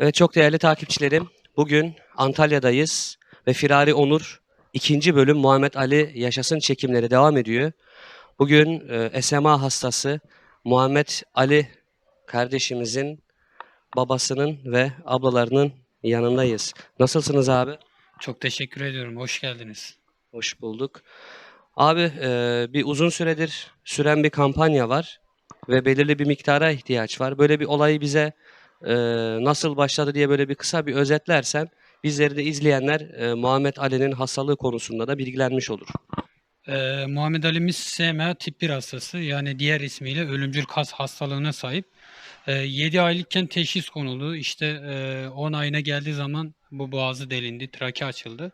Evet çok değerli takipçilerim. Bugün Antalya'dayız ve Firari Onur ikinci bölüm Muhammed Ali Yaşasın çekimleri devam ediyor. Bugün e, SMA hastası Muhammed Ali kardeşimizin babasının ve ablalarının yanındayız. Nasılsınız abi? Çok teşekkür ediyorum. Hoş geldiniz. Hoş bulduk. Abi e, bir uzun süredir süren bir kampanya var ve belirli bir miktara ihtiyaç var. Böyle bir olayı bize e, nasıl başladı diye böyle bir kısa bir özetlersen bizleri de izleyenler e, Muhammed Ali'nin hastalığı konusunda da bilgilenmiş olur. Ee, Muhammed Ali'miz SMA tip 1 hastası yani diğer ismiyle ölümcül kas hastalığına sahip. Ee, 7 aylıkken teşhis konuldu. İşte e, 10 ayına geldiği zaman bu boğazı delindi, trake açıldı.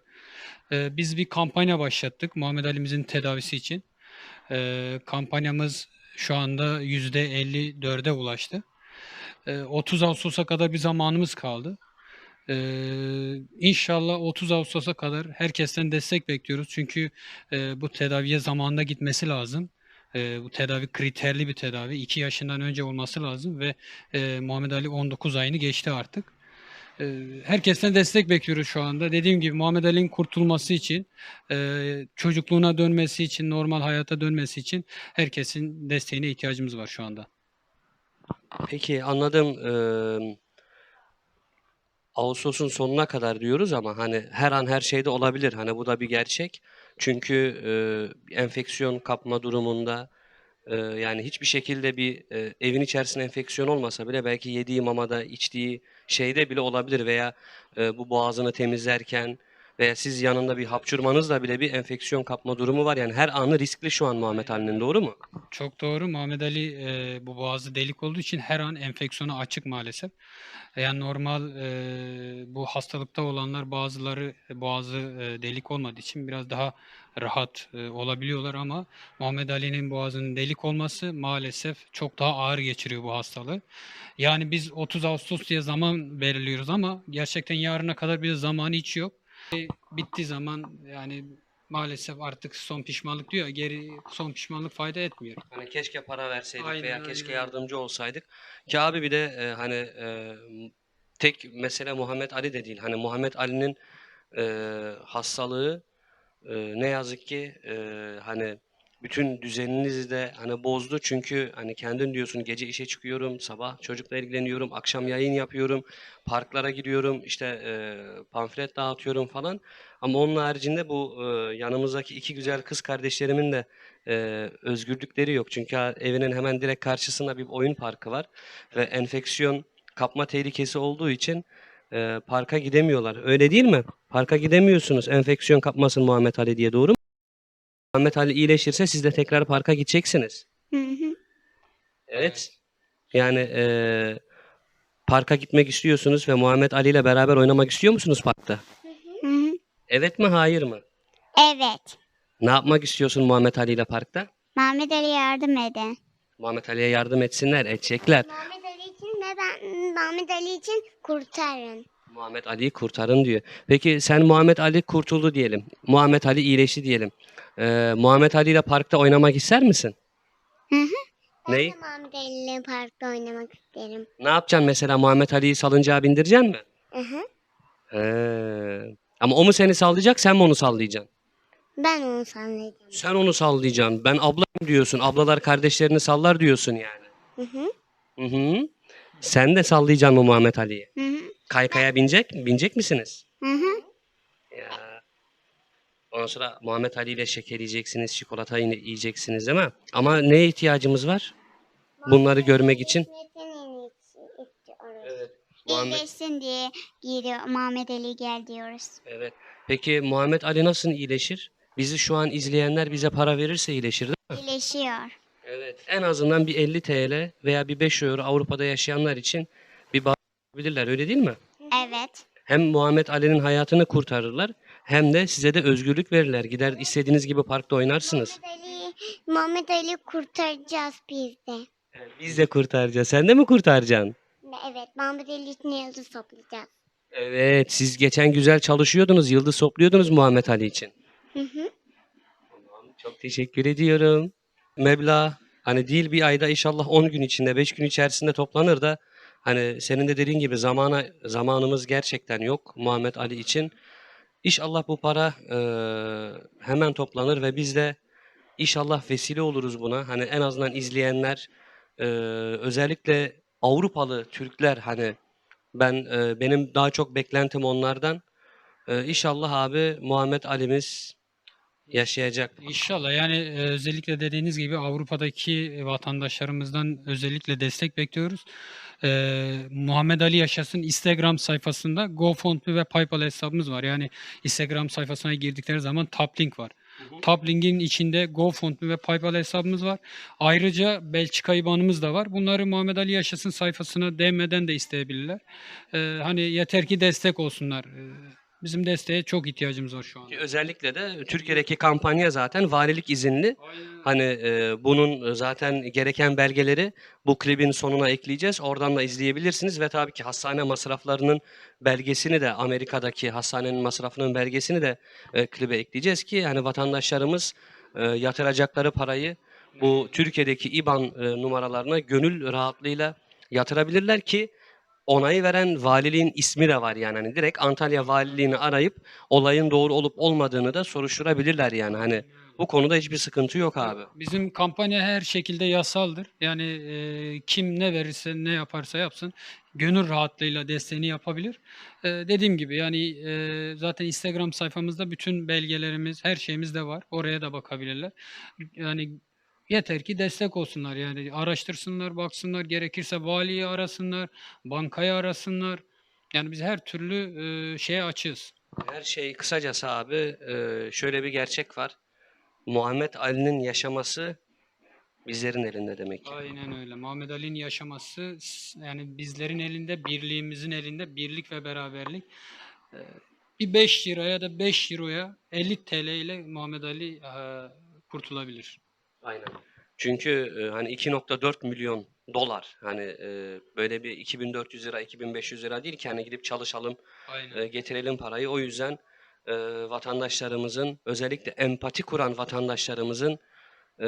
Ee, biz bir kampanya başlattık Muhammed Ali'mizin tedavisi için. Ee, kampanyamız şu anda %54'e ulaştı. Ee, 30 Ağustos'a kadar bir zamanımız kaldı. Ee, inşallah 30 Ağustos'a kadar herkesten destek bekliyoruz. Çünkü e, bu tedaviye zamanında gitmesi lazım. E, bu tedavi kriterli bir tedavi. 2 yaşından önce olması lazım ve e, Muhammed Ali 19 ayını geçti artık. E, herkesten destek bekliyoruz şu anda. Dediğim gibi Muhammed Ali'nin kurtulması için, e, çocukluğuna dönmesi için, normal hayata dönmesi için herkesin desteğine ihtiyacımız var şu anda. Peki anladım. Eee, Ağustos'un sonuna kadar diyoruz ama hani her an her şey de olabilir. Hani bu da bir gerçek. Çünkü eee, enfeksiyon kapma durumunda eee, yani hiçbir şekilde bir eee, evin içerisinde enfeksiyon olmasa bile belki yediği mamada, içtiği şeyde bile olabilir veya eee, bu boğazını temizlerken veya siz yanında bir hapşurmanızla bile bir enfeksiyon kapma durumu var. Yani her anı riskli şu an Muhammed Ali'nin doğru mu? Çok doğru. Muhammed Ali e, bu boğazı delik olduğu için her an enfeksiyona açık maalesef. Yani normal e, bu hastalıkta olanlar bazıları boğazı e, delik olmadığı için biraz daha rahat e, olabiliyorlar ama Muhammed Ali'nin boğazının delik olması maalesef çok daha ağır geçiriyor bu hastalığı. Yani biz 30 Ağustos diye zaman belirliyoruz ama gerçekten yarına kadar bir zamanı hiç yok. E, Bittiği zaman yani maalesef artık son pişmanlık diyor ya, geri son pişmanlık fayda etmiyor. Hani keşke para verseydik Aynen veya keşke yardımcı olsaydık. Ki abi bir de e, hani e, tek mesele Muhammed Ali de değil. Hani Muhammed Ali'nin e, hastalığı e, ne yazık ki e, hani bütün düzeninizi de hani bozdu. Çünkü hani kendin diyorsun gece işe çıkıyorum, sabah çocukla ilgileniyorum, akşam yayın yapıyorum, parklara gidiyorum, işte e, pamflet dağıtıyorum falan. Ama onun haricinde bu e, yanımızdaki iki güzel kız kardeşlerimin de e, özgürlükleri yok. Çünkü evinin hemen direkt karşısında bir oyun parkı var ve enfeksiyon kapma tehlikesi olduğu için e, parka gidemiyorlar. Öyle değil mi? Parka gidemiyorsunuz enfeksiyon kapmasın Muhammed Ali diye doğru mu? Muhammed Ali iyileşirse siz de tekrar parka gideceksiniz. Hı hı. Evet. Yani e, parka gitmek istiyorsunuz ve Muhammed Ali ile beraber oynamak istiyor musunuz parkta? Hı hı. Evet mi hayır mı? Evet. Ne yapmak istiyorsun Muhammed Ali ile parkta? Mehmet Ali yardım edin. Muhammed Ali'ye yardım etsinler, edecekler. Mehmet Ali için ve ben Mehmet Ali için kurtarın. Muhammed Ali'yi kurtarın diyor. Peki sen Muhammed Ali kurtuldu diyelim. Muhammed Ali iyileşti diyelim. Ee, Muhammed Ali ile parkta oynamak ister misin? Hı hı. Neyi? Ben de Mehmet Ali ile parkta oynamak isterim. Ne yapacaksın mesela Muhammed Ali'yi salıncağa bindireceksin mi? Hı hı. He. Ama o mu seni sallayacak, sen mi onu sallayacaksın? Ben onu sallayacağım. Sen onu sallayacaksın. Ben ablayım diyorsun. Ablalar kardeşlerini sallar diyorsun yani. Hı hı. Hı hı. Sen de sallayacaksın mı Muhammed Ali'yi? Hı hı. Kaykaya binecek, binecek misiniz? Hı hı. Ya. Ondan sonra Muhammed Ali ile şeker yiyeceksiniz, çikolata yine yiyeceksiniz değil mi? Ama neye ihtiyacımız var? Bunları görmek için. Evet. Muhammed, İyileşsin diye geliyor. Mehmet Ali gel diyoruz. evet. Peki Muhammed Ali nasıl iyileşir? Bizi şu an izleyenler bize para verirse iyileşir değil mi? İyileşiyor. Evet. En azından bir 50 TL veya bir 5 euro Avrupa'da yaşayanlar için bir bağlayabilirler öyle değil mi? Evet. Hem Muhammed Ali'nin hayatını kurtarırlar hem de size de özgürlük verirler. Gider istediğiniz gibi parkta oynarsınız. Mehmet Ali, Mehmet Ali kurtaracağız biz de. Biz de kurtaracağız. Sen de mi kurtaracaksın? Evet, Mehmet Ali için yıldız toplayacağız. Evet, siz geçen güzel çalışıyordunuz, yıldız topluyordunuz Muhammed Ali için. Hı hı. Çok teşekkür ediyorum. Meblağ hani değil bir ayda inşallah 10 gün içinde, 5 gün içerisinde toplanır da Hani senin de dediğin gibi zamana zamanımız gerçekten yok Muhammed Ali için. İnşallah bu para e, hemen toplanır ve biz de inşallah vesile oluruz buna. Hani en azından izleyenler e, özellikle Avrupalı Türkler hani ben e, benim daha çok beklentim onlardan. E, inşallah abi Muhammed Ali'miz yaşayacak. İnşallah yani özellikle dediğiniz gibi Avrupa'daki vatandaşlarımızdan özellikle destek bekliyoruz. E, Muhammed Ali Yaşasın Instagram sayfasında GoFundMe ve PayPal hesabımız var. Yani Instagram sayfasına girdikleri zaman top link var. hı. Top linkin içinde GoFundMe ve PayPal hesabımız var. Ayrıca Belçika IBAN'ımız da var. Bunları Muhammed Ali Yaşasın sayfasına DM'den de isteyebilirler. E, hani yeter ki destek olsunlar. E, bizim desteğe çok ihtiyacımız var şu an. Özellikle de Türkiye'deki kampanya zaten valilik izinli. Hani e, bunun zaten gereken belgeleri bu klibin sonuna ekleyeceğiz. Oradan da izleyebilirsiniz ve tabii ki hastane masraflarının belgesini de Amerika'daki hastanenin masrafının belgesini de e, klibe ekleyeceğiz ki hani vatandaşlarımız e, yatıracakları parayı bu Türkiye'deki IBAN e, numaralarına gönül rahatlığıyla yatırabilirler ki onayı veren valiliğin ismi de var yani hani direkt Antalya valiliğini arayıp olayın doğru olup olmadığını da soruşturabilirler yani hani bu konuda hiçbir sıkıntı yok abi. Bizim kampanya her şekilde yasaldır. Yani e, kim ne verirse ne yaparsa yapsın gönül rahatlığıyla desteğini yapabilir. E, dediğim gibi yani e, zaten Instagram sayfamızda bütün belgelerimiz, her şeyimiz de var. Oraya da bakabilirler. Yani yeter ki destek olsunlar yani araştırsınlar, baksınlar, gerekirse valiyi arasınlar, bankayı arasınlar. Yani biz her türlü e, şeye açığız. Her şey kısacası abi e, şöyle bir gerçek var. Muhammed Ali'nin yaşaması bizlerin elinde demek ki. Aynen öyle. Muhammed Ali'nin yaşaması yani bizlerin elinde, birliğimizin elinde birlik ve beraberlik. Ee, Bir 5 liraya ya da 5 euroya 50 TL ile Muhammed Ali e, kurtulabilir. Aynen. Çünkü e, hani 2.4 milyon dolar hani e, böyle bir 2400 lira 2500 lira değil ki hani gidip çalışalım Aynen. e, getirelim parayı. O yüzden e, vatandaşlarımızın özellikle empati kuran vatandaşlarımızın e,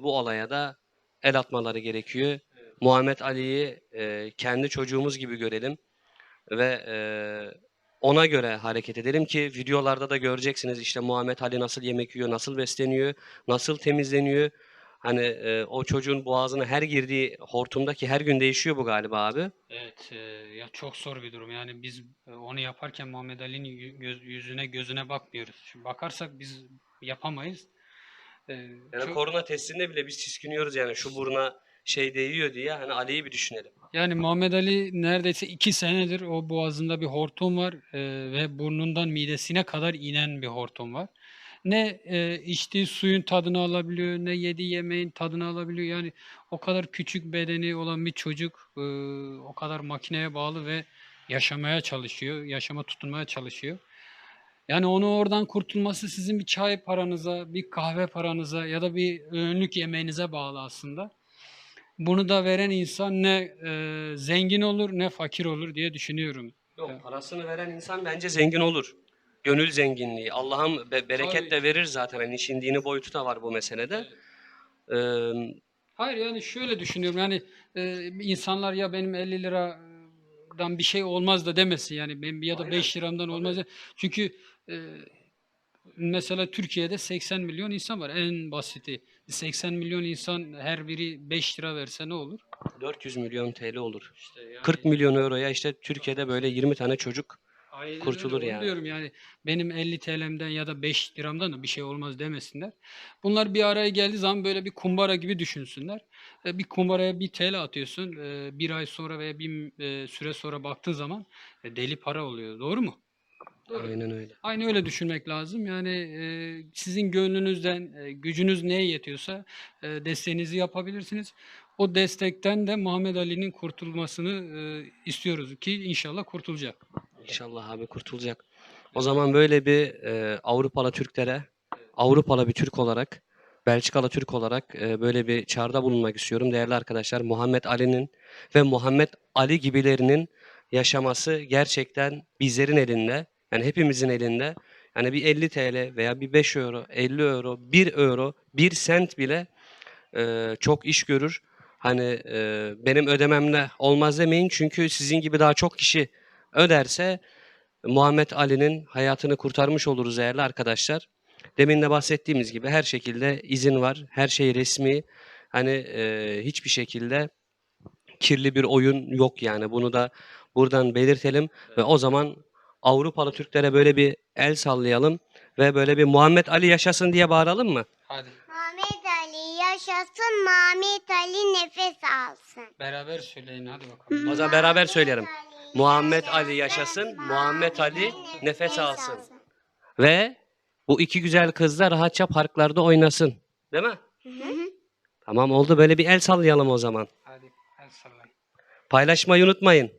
bu olaya da el atmaları gerekiyor. Muhammed Ali'yi e, kendi çocuğumuz gibi görelim ve e, ona göre hareket edelim ki videolarda da göreceksiniz işte Muhammed Ali nasıl yemek yiyor, nasıl besleniyor, nasıl temizleniyor. Hani e, o çocuğun boğazına her girdiği hortumdaki her gün değişiyor bu galiba abi. Evet, e, ya çok zor bir durum. Yani biz e, onu yaparken Muhammed Ali'nin göz- yüzüne gözüne bakmıyoruz. Şimdi bakarsak biz yapamayız. E, Yani çok- korona testinde bile biz tiskiniyoruz yani şu buruna şey değiyor diye hani Ali'yi bir düşünelim. Yani Muhammed Ali neredeyse iki senedir o boğazında bir hortum var e, ve burnundan midesine kadar inen bir hortum var. Ne e, içtiği suyun tadını alabiliyor, ne yediği yemeğin tadını alabiliyor. Yani o kadar küçük bedeni olan bir çocuk e, o kadar makineye bağlı ve yaşamaya çalışıyor, yaşama tutunmaya çalışıyor. Yani onu oradan kurtulması sizin bir çay paranıza, bir kahve paranıza ya da bir öğünlük yemeğinize bağlı aslında. Bunu da veren insan ne e, zengin olur ne fakir olur diye düşünüyorum. Yok parasını veren insan bence zengin olur. Gönül zenginliği. Allah'ım be- bereket de verir zaten. Hani işin dini boyutu da var bu meselede. Ee, Hayır yani şöyle düşünüyorum yani e, insanlar ya benim 50 liradan bir şey olmaz da demesin yani benim ya da Aynen, 5 liramdan olmaz. da- Çünkü e, mesela Türkiye'de 80 milyon insan var en basiti. 80 milyon insan her biri 5 lira verse ne olur? 400 milyon TL olur. İşte yani 40 milyon euroya işte Türkiye'de böyle 20 tane çocuk Aynen kurtulur yani. diyorum yani benim 50 TL'mden ya da 5 liramdan da bir şey olmaz demesinler. Bunlar bir araya geldiği zaman böyle bir kumbara gibi düşünsünler. E, Bir kumbaraya bir TL atıyorsun. e, Bir ay sonra veya bir e, süre sonra baktığın zaman deli para oluyor. Doğru mu? Doğru. Aynen öyle. Aynı öyle düşünmek lazım. Yani e, sizin gönlünüzden, e, gücünüz neye yetiyorsa e, desteğinizi yapabilirsiniz. O destekten de Muhammed Ali'nin kurtulmasını e, istiyoruz ki inşallah kurtulacak. İnşallah abi kurtulacak. O zaman böyle bir e, Avrupalı Türklere, Avrupalı bir Türk olarak, Belçikalı Türk olarak e, böyle bir çağrıda bulunmak istiyorum. Değerli arkadaşlar, Muhammed Ali'nin ve Muhammed Ali gibilerinin yaşaması gerçekten bizlerin elinde. Yani hepimizin elinde. Yani bir 50 TL veya bir 5 euro, 50 euro, 1 euro, 1 sent bile e, çok iş görür. hani e, benim ödememle olmaz demeyin. Çünkü sizin gibi daha çok kişi öderse Muhammed Ali'nin hayatını kurtarmış oluruz değerli arkadaşlar. Demin de bahsettiğimiz gibi her şekilde izin var. Her şey resmi. Hani e, hiçbir şekilde kirli bir oyun yok yani. Bunu da buradan belirtelim ve o zaman Avrupalı Türklere böyle bir el sallayalım ve böyle bir Muhammed Ali yaşasın diye bağıralım mı? Hadi Muhammed Ali yaşasın, Muhammed Ali nefes alsın. beraber söyleyin hadi bakalım. O zaman beraber söyleyelim. Muhammed Ali yaşasın, Muhammed Ali nefes alsın. Ve bu iki güzel kız da rahatça parklarda oynasın. Değil mi? Tamam oldu böyle bir el sallayalım o zaman. Hadi el sallayın. Paylaşmayı unutmayın.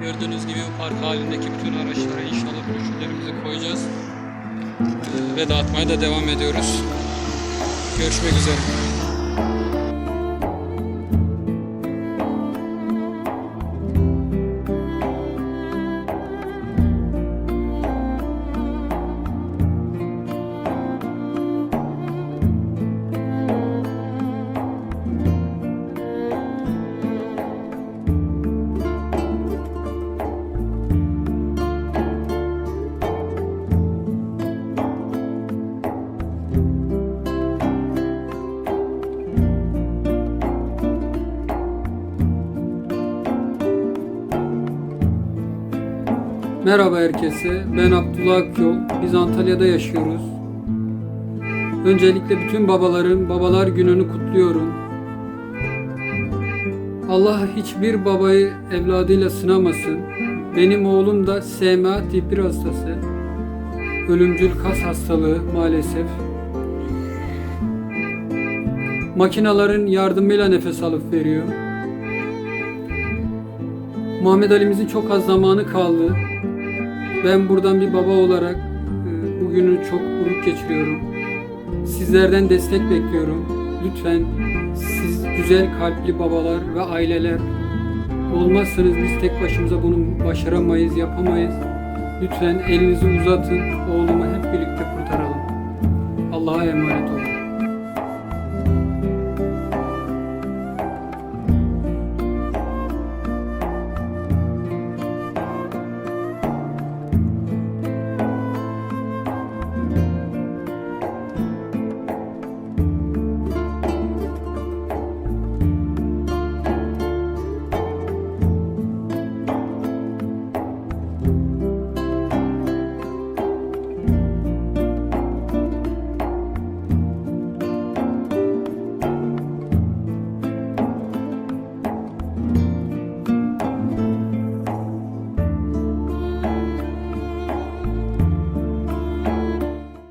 Gördüğünüz gibi bu park halindeki bütün araçlara inşallah broşürlerimizi koyacağız. Ee, Ve dağıtmaya da devam ediyoruz. Görüşmek üzere. Merhaba herkese. Ben Abdullah Akyol. Biz Antalya'da yaşıyoruz. Öncelikle bütün babaların Babalar Günü'nü kutluyorum. Allah hiçbir babayı evladıyla sınamasın. Benim oğlum da SMA tip 1 hastası. Ölümcül kas hastalığı maalesef. Makinaların yardımıyla nefes alıp veriyor. Muhammed Ali'mizin çok az zamanı kaldı. Ben buradan bir baba olarak e, bugünü çok buruk geçiriyorum. Sizlerden destek bekliyorum. Lütfen siz güzel kalpli babalar ve aileler olmazsanız biz tek başımıza bunu başaramayız, yapamayız. Lütfen elinizi uzatın, oğlumu hep birlikte kurtaralım. Allah'a emanet olun.